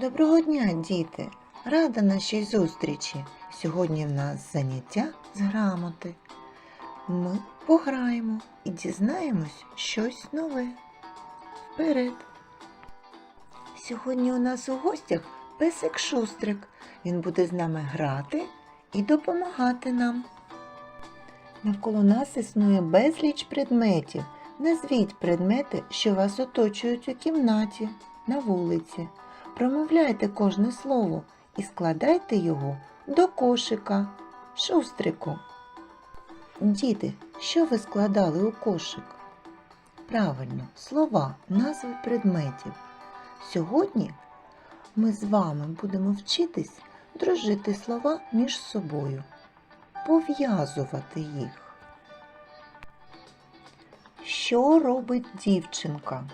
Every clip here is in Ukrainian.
Доброго дня, діти! Рада нашій зустрічі! Сьогодні в нас заняття з грамоти. Ми пограємо і дізнаємось щось нове. Вперед! Сьогодні у нас у гостях песик Шустрик. Він буде з нами грати і допомагати нам. Навколо нас існує безліч предметів. Назвіть предмети, що вас оточують у кімнаті, на вулиці. Промовляйте кожне слово і складайте його до кошика, шустрику. Діти, що ви складали у кошик? Правильно, слова, назви предметів. Сьогодні ми з вами будемо вчитись дружити слова між собою, пов'язувати їх. Що робить дівчинка?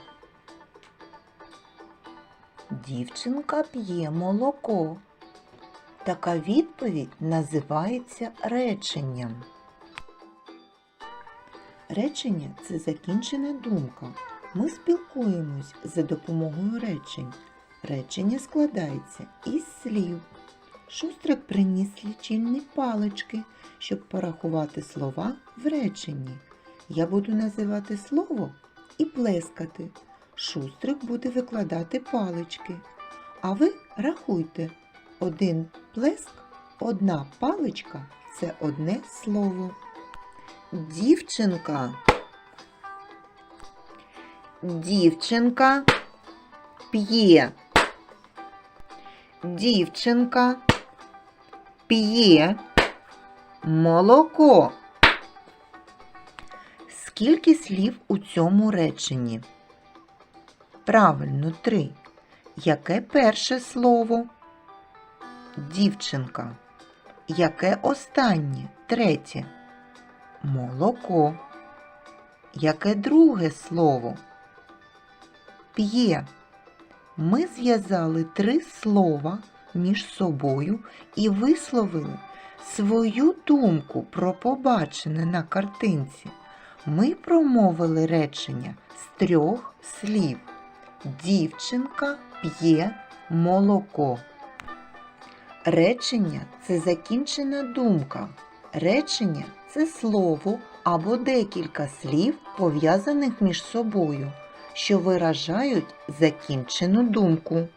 Дівчинка п'є молоко. Така відповідь називається реченням. Речення це закінчена думка. Ми спілкуємось за допомогою речень. Речення складається із слів. Шустрик приніс лічильні палички, щоб порахувати слова в реченні. Я буду називати слово і плескати. Шустрик буде викладати палички. А ви рахуйте. Один плеск, одна паличка це одне слово. Дівчинка. Дівчинка п'є. Дівчинка п'є молоко. Скільки слів у цьому реченні? Правильно, три. Яке перше слово? Дівчинка. Яке останнє? Третє. Молоко. Яке друге слово? П'є. Ми зв'язали три слова між собою і висловили свою думку про побачене на картинці. Ми промовили речення з трьох слів. Дівчинка п'є молоко. Речення це закінчена думка. Речення це слово або декілька слів, пов'язаних між собою, що виражають закінчену думку.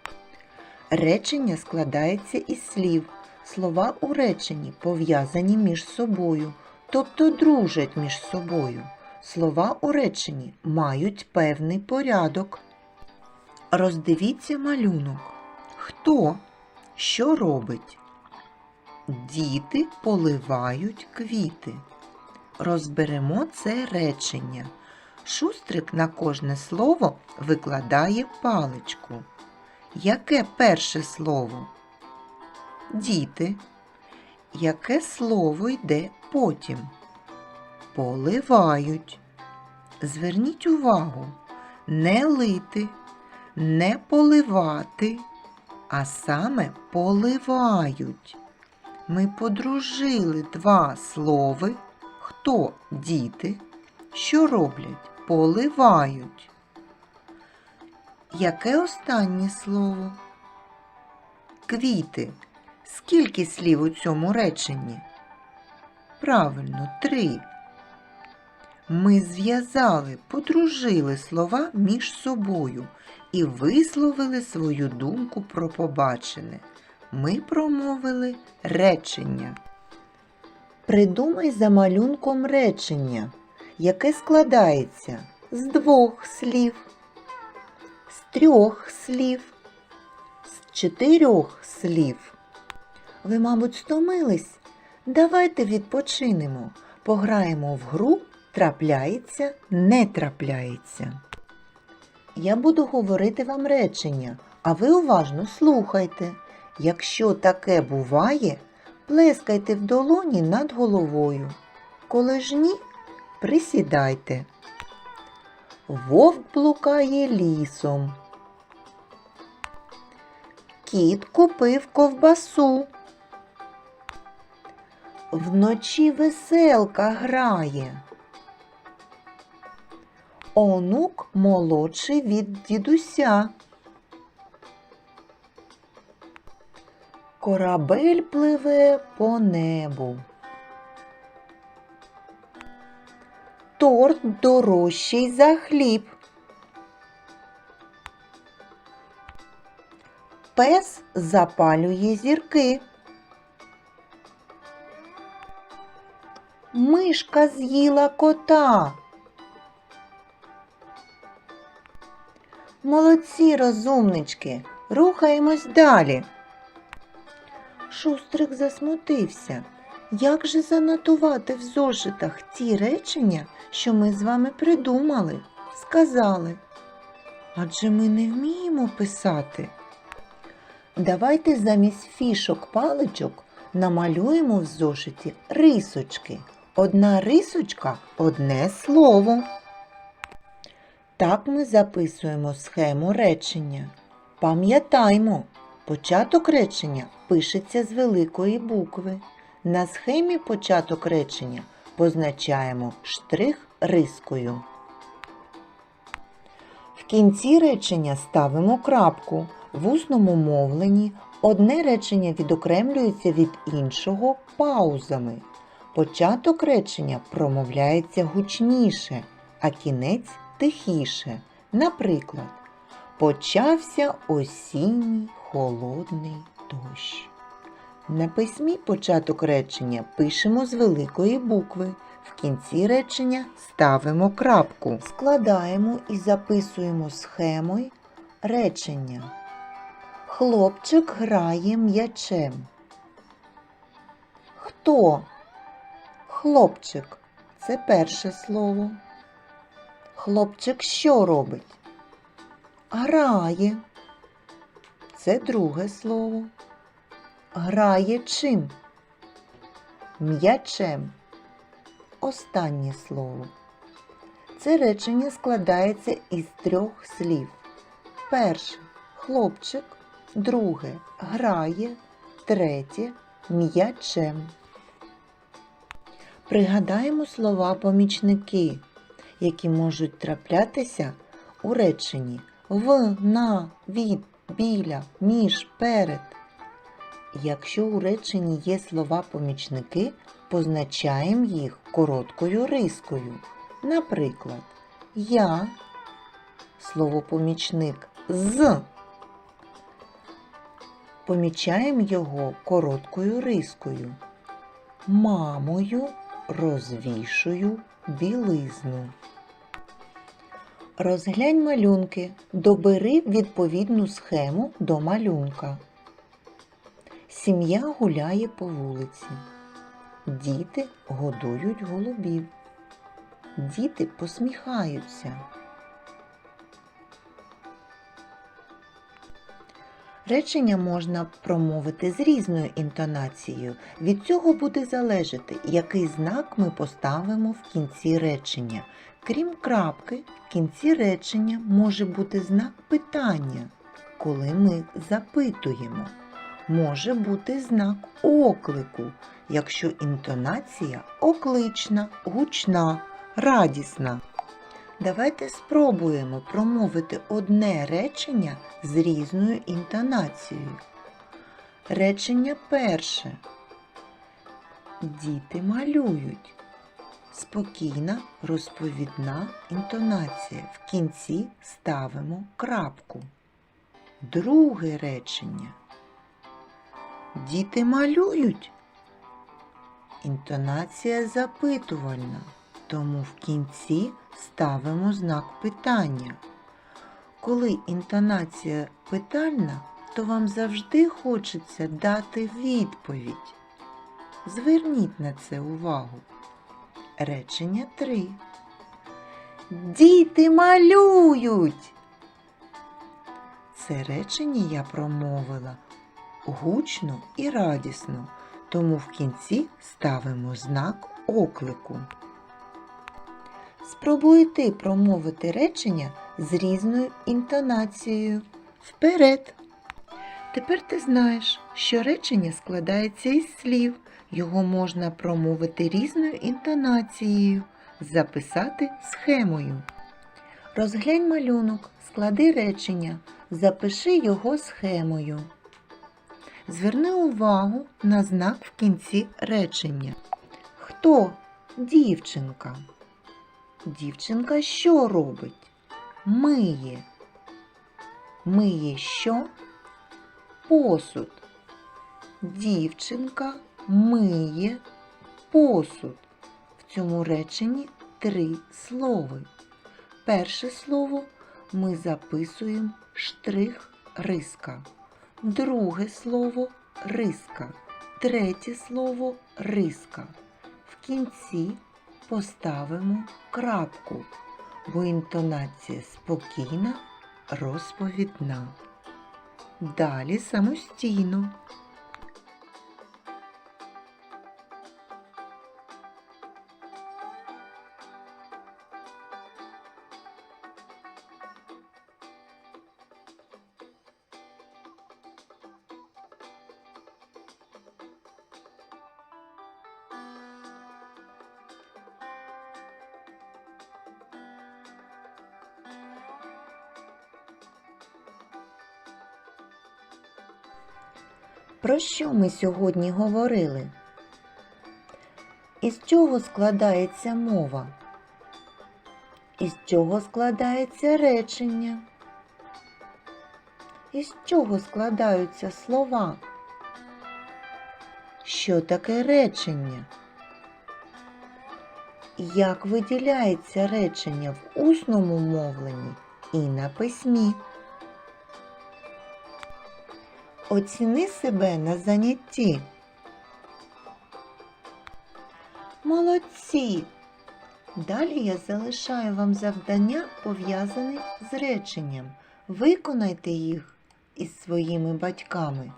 Речення складається із слів. Слова у реченні пов'язані між собою, тобто дружать між собою. Слова у реченні мають певний порядок. Роздивіться малюнок. Хто що робить? Діти поливають квіти. Розберемо це речення. Шустрик на кожне слово викладає паличку. Яке перше слово? Діти. Яке слово йде потім? Поливають. Зверніть увагу, не лити, не поливати, а саме поливають. Ми подружили два слови. Хто діти? Що роблять? Поливають. Яке останнє слово? Квіти. Скільки слів у цьому реченні? Правильно, три. Ми зв'язали, подружили слова між собою і висловили свою думку про побачене. Ми промовили речення. Придумай за малюнком речення, яке складається з двох слів, з трьох слів, з чотирьох слів. Ви, мабуть, стомились? Давайте відпочинемо, пограємо в гру трапляється, не трапляється. Я буду говорити вам речення, а ви уважно слухайте. Якщо таке буває, плескайте в долоні над головою. Коли ж ні, присідайте. Вовк блукає лісом. Кіт купив ковбасу. Вночі веселка грає. Онук молодший від дідуся. Корабель пливе по небу. Торт дорожчий за хліб. Пес запалює зірки. Мишка з'їла кота. Молодці, розумнички, рухаємось далі. Шустрик засмутився. Як же занотувати в зошитах ті речення, що ми з вами придумали, сказали? Адже ми не вміємо писати. Давайте замість фішок паличок намалюємо в зошиті рисочки. Одна рисочка одне слово. Так ми записуємо схему речення. Пам'ятаймо, початок речення пишеться з великої букви. На схемі початок речення позначаємо штрих рискою. В кінці речення ставимо крапку. В усному мовленні одне речення відокремлюється від іншого паузами. Початок речення промовляється гучніше, а кінець тихіше. Наприклад, почався осінній холодний дощ. На письмі початок речення пишемо з великої букви. В кінці речення ставимо крапку. Складаємо і записуємо схемою речення. Хлопчик грає м'ячем. Хто? Хлопчик це перше слово. Хлопчик що робить? Грає. Це друге слово. Грає чим? М'ячем. Останнє слово. Це речення складається із трьох слів. Перше хлопчик, друге грає, третє м'ячем. Пригадаємо слова помічники, які можуть траплятися у реченні в, на, від, біля, між, перед. Якщо у реченні є слова помічники, позначаємо їх короткою рискою. Наприклад, я, слово помічник з. Помічаємо його короткою рискою. Мамою розвішую білизну. Розглянь малюнки. Добери відповідну схему до малюнка. Сім'я гуляє по вулиці. Діти годують голубів. Діти посміхаються. Речення можна промовити з різною інтонацією. Від цього буде залежати, який знак ми поставимо в кінці речення. Крім крапки, в кінці речення може бути знак питання, коли ми запитуємо. Може бути знак оклику, якщо інтонація оклична, гучна, радісна. Давайте спробуємо промовити одне речення з різною інтонацією. Речення перше. Діти малюють. Спокійна розповідна інтонація. В кінці ставимо крапку. Друге речення. Діти малюють. Інтонація запитувальна, тому в кінці ставимо знак питання. Коли інтонація питальна, то вам завжди хочеться дати відповідь. Зверніть на це увагу. Речення 3. Діти малюють. Це речення я промовила гучно і радісно, тому в кінці ставимо знак оклику. Спробуй ти промовити речення з різною інтонацією. Вперед! Тепер ти знаєш, що речення складається із слів. Його можна промовити різною інтонацією, записати схемою. Розглянь малюнок, склади речення, запиши його схемою. Зверни увагу на знак в кінці речення. Хто дівчинка? Дівчинка що робить? Миє. Миє що? Посуд. Дівчинка миє посуд. В цьому реченні три слови. Перше слово ми записуємо штрих риска. Друге слово риска. Третє слово риска. В кінці поставимо крапку, бо інтонація спокійна, розповідна. Далі самостійно. Про що ми сьогодні говорили? Із чого складається мова? Із чого складається речення? Із чого складаються слова? Що таке речення? Як виділяється речення в усному мовленні і на письмі? Оціни себе на занятті. Молодці! Далі я залишаю вам завдання, пов'язані з реченням. Виконайте їх із своїми батьками.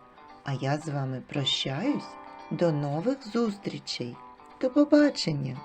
А я з вами прощаюсь. До нових зустрічей. До побачення!